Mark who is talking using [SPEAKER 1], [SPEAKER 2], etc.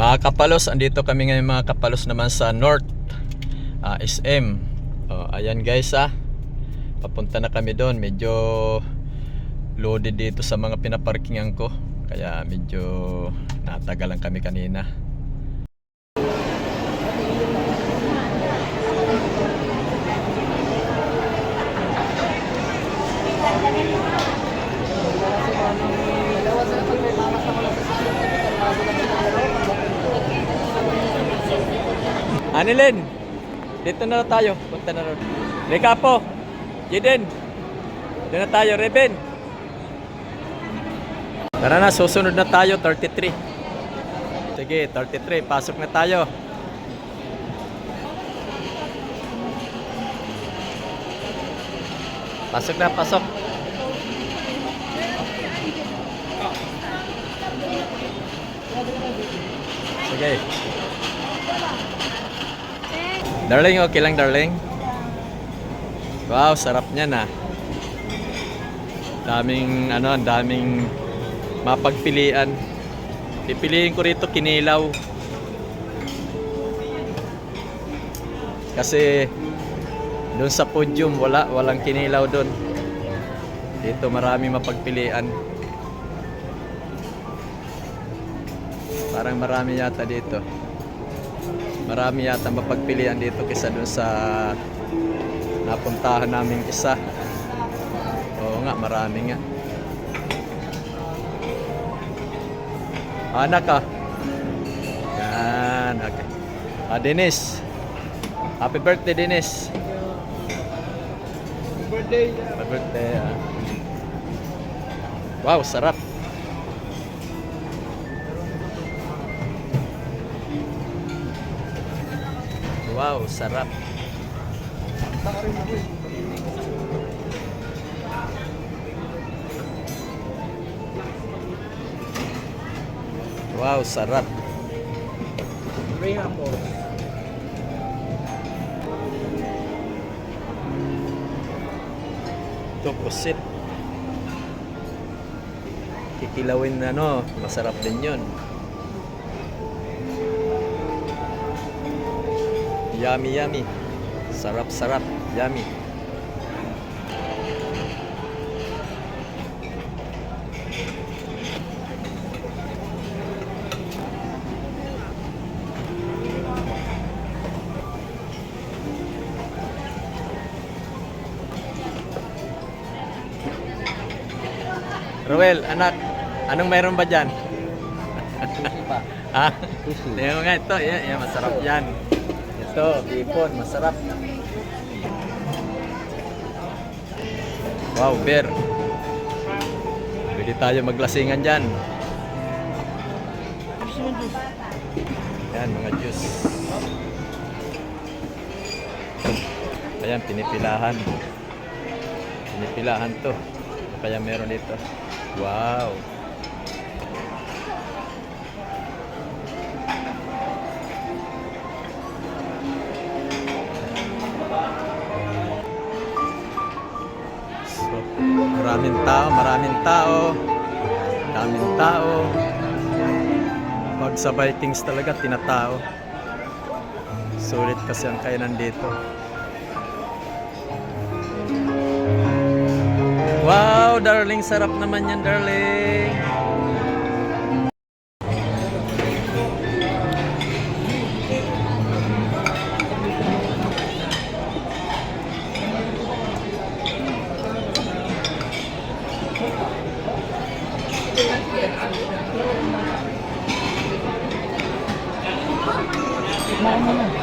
[SPEAKER 1] Mga kapalos, andito kami ngayon mga kapalos naman sa North ah, SM. Oh, ayan guys ah. Papunta na kami doon. Medyo loaded dito sa mga pinaparkingan ko. Kaya medyo natagalan kami kanina. Anilin, dito na tayo. Punta na ron. Lika po. Jiden. Doon na tayo, Reben. Tara na, susunod na tayo, 33. Sige, 33. Pasok na tayo. Pasok na, pasok. Sige. Darling, okay lang darling? Wow, sarap niyan ah. Daming ano, daming mapagpilian. Pipiliin ko rito kinilaw. Kasi doon sa podium wala, walang kinilaw doon. Dito marami mapagpilian. Parang marami yata dito. Marami yata mapagpilian dito kaysa doon sa napuntahan naming isa. Oo nga, marami nga. Anak ka. Yan, okay. Ah, Dennis. Happy birthday, Dennis.
[SPEAKER 2] birthday.
[SPEAKER 1] Happy birthday. ah. Wow, sarap. Wow, sarap. Wow, sarap.
[SPEAKER 2] Reyna po.
[SPEAKER 1] Ito, pusit. Kikilawin na no, masarap din yun. Yummy, yummy. Sarap, sarap. Yummy. Roel, anak, anong mayroon ba dyan?
[SPEAKER 2] pa.
[SPEAKER 1] Ha? Tingnan mo nga ito. Yan, yan, masarap yan. Ito, ipon, masarap. Wow, beer. Pwede tayo maglasingan dyan. Yan, mga juice. Ayan, pinipilahan. Pinipilahan to. Kaya meron dito. Wow. Maraming tao, maraming tao. Daming tao. Pag sa Vikings talaga, tinatao. Sulit kasi ang kainan dito. Wow, darling, sarap naman yan, darling.
[SPEAKER 2] Mama na.